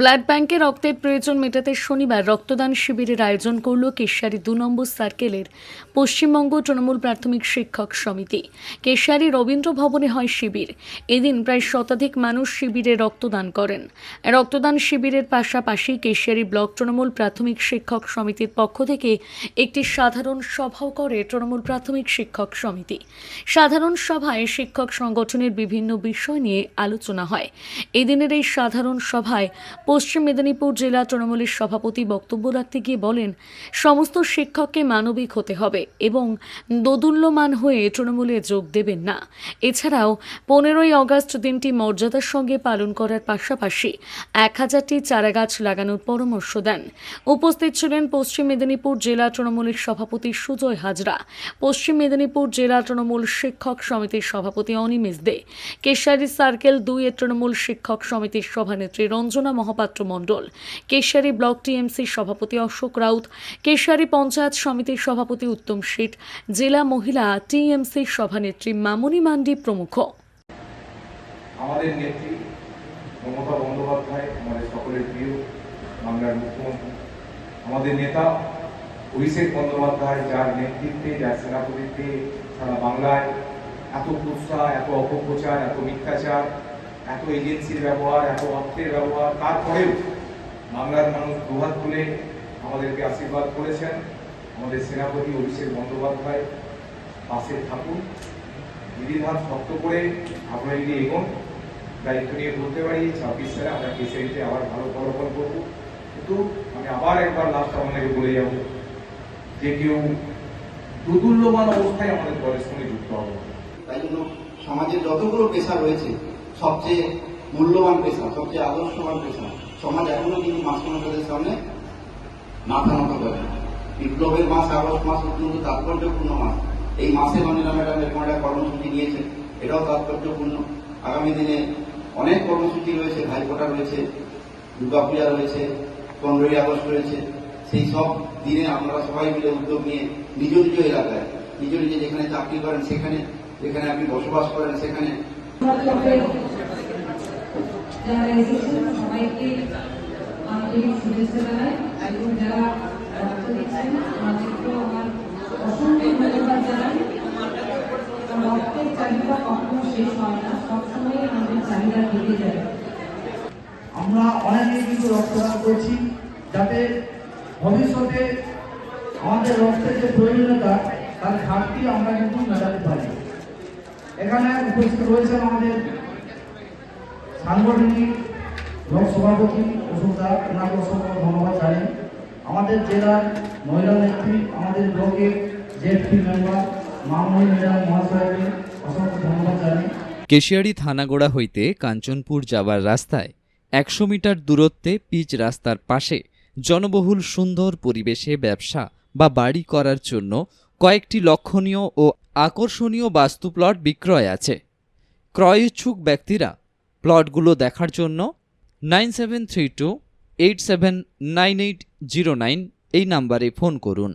Blood ব্যাংকে রক্তের প্রয়োজন মেটাতে শনিবার রক্তদান শিবিরের আয়োজন করল কেশিয়ারি দু নম্বর সার্কেলের পশ্চিমবঙ্গ তৃণমূল প্রাথমিক শিক্ষক সমিতি। কেশিয়ারি রবীন্দ্র ভবনে হয় শিবির। এদিন প্রায় শতাধিক মানুষ শিবিরে রক্তদান করেন। রক্তদান শিবিরের পাশাপাশি কেশিয়ারি ব্লক তৃণমূল প্রাথমিক শিক্ষক সমিতির পক্ষ থেকে একটি সাধারণ সভাও করে তৃণমূল প্রাথমিক শিক্ষক সমিতি। সাধারণ সভায় শিক্ষক সংগঠনের বিভিন্ন বিষয় নিয়ে আলোচনা হয়। এদিনের এই সাধারণ সভায় পশ্চিম মেদিনীপুর জেলা তৃণমূলের সভাপতি বক্তব্য রাখতে গিয়ে বলেন, সমস্ত শিক্ষককে মানবিক হতে হবে এবং দোদুল্যমান হয়ে তৃণমূলে যোগ দেবেন না। এছাড়াও পনেরোই অগস্ট দিনটি মর্যাদার সঙ্গে পালন করার পাশাপাশি এক হাজারটি চারাগাছ লাগানোর পরামর্শ দেন। উপস্থিত ছিলেন পশ্চিম মেদিনীপুর জেলা তৃণমূলের সভাপতি সুজয় হাজরা, পশ্চিম মেদিনীপুর জেলা তৃণমূল শিক্ষক সমিতির সভাপতি অনিমেষ দে, কেশারি সার্কেল দুই এর তৃণমূল শিক্ষক সমিতির সভানেত্রী রঞ্জনা মহাপাত্র মণ্ডল। কেশারি ব্লক টিএমসি সভাপতি অশোক রাউত কেশারি পঞ্চায়েত সমিতির সভাপতি উত্তম শেঠ জেলা মহিলা টিএমসি সভানেত্রী মামনি মান্ডি প্রমুখ। আমাদের নেত্রী মমতা বন্দ্যোপাধ্যায়, আমাদের সকলের প্রিয় বাংলার মুখ্যমন্ত্রী, আমাদের নেতা অভিষেক বন্দ্যোপাধ্যায়, যার নেতৃত্বে, যার সেনাপতিত্বে সারা বাংলায় এত কুৎসা, এত অপপ্রচার, এত মিথ্যাচার এত এজেন্সির ব্যবহার, এত অর্থের ব্যবহার, তারপরেও বাংলার মানুষ দুহাত তুলে আমাদেরকে আশীর্বাদ করেছেন। আমাদের সেনাপতি অভিষেক বন্দ্যোপাধ্যায়, পাশে থাকুন। বিধিধান শক্ত করে আপনারা যদি এগোন, দায়িত্ব নিয়ে বলতে পারি, ছাব্বিশ সালে আমরা কেসিআইতে আবার ভালো ফলাফল করব। কিন্তু আমি আবার একবার লাস্ট আপনাকে বলে যাব যে কেউ দুদুল্যমান অবস্থায় আমাদের দলের সঙ্গে যুক্ত হবে। তাই জন্য সমাজের যতগুলো পেশা রয়েছে সবচেয়ে মূল্যবান পেশা, সবচেয়ে আদর্শবান পেশা। সমাজ এখনও কিন্তু মাস্টারমশাইদের সামনে মাথা নত করে। বিপ্লবের মাস, আগস্ট মাস অত্যন্ত তাৎপর্যপূর্ণ মাস। এই মাসে অনিলা ম্যাডাম এরকম একটা কর্মসূচি নিয়েছেন, এটাও তাৎপর্যপূর্ণ। আগামী দিনে অনেক কর্মসূচি রয়েছে, ভাইফোঁটা রয়েছে, দুর্গাপূজা রয়েছে, পনেরোই আগস্ট রয়েছে। সেই সব দিনে আপনারা সবাই মিলে উদ্যোগ নিয়ে নিজ নিজ এলাকায়, নিজ নিজে যেখানে চাকরি করেন সেখানে, যেখানে আপনি বসবাস করেন সেখানে যারা রক্ত আমার রক্তের চাহিদা আমাদের যায় আমরা অনেকেই কিন্তু রক্তদান করছি, যাতে ভবিষ্যতে আমাদের রক্তের যে প্রয়োজনীয়তা, তার ঘাটতি আমরা কিন্তু মেটাতে পারি। এখানে উপস্থিত রয়েছেন আমাদের সাংগঠনিক ব্লক সভাপতি অশোক দা ওনাকে অসংখ্য ধন্যবাদ জানাই। আমাদের জেলার মহিলা নেত্রী, আমাদের ব্লকের জেএফপি মেম্বার মামনি ম্যাডাম মহাশয়কে অসংখ্য ধন্যবাদ জানাই। কেশিয়ারি থানাগোড়া হইতে কাঞ্চনপুর যাবার রাস্তায় একশো মিটার দূরত্বে পিচ রাস্তার পাশে জনবহুল সুন্দর পরিবেশে ব্যবসা বা বাড়ি করার জন্য কয়েকটি লক্ষণীয় ও আকর্ষণীয় বাস্তু প্লট বিক্রয় আছে। ক্রয় ইচ্ছুক ব্যক্তিরা প্লটগুলো দেখার জন্য nine seven three two eight seven nine eight zero nine এই নাম্বারে ফোন করুন।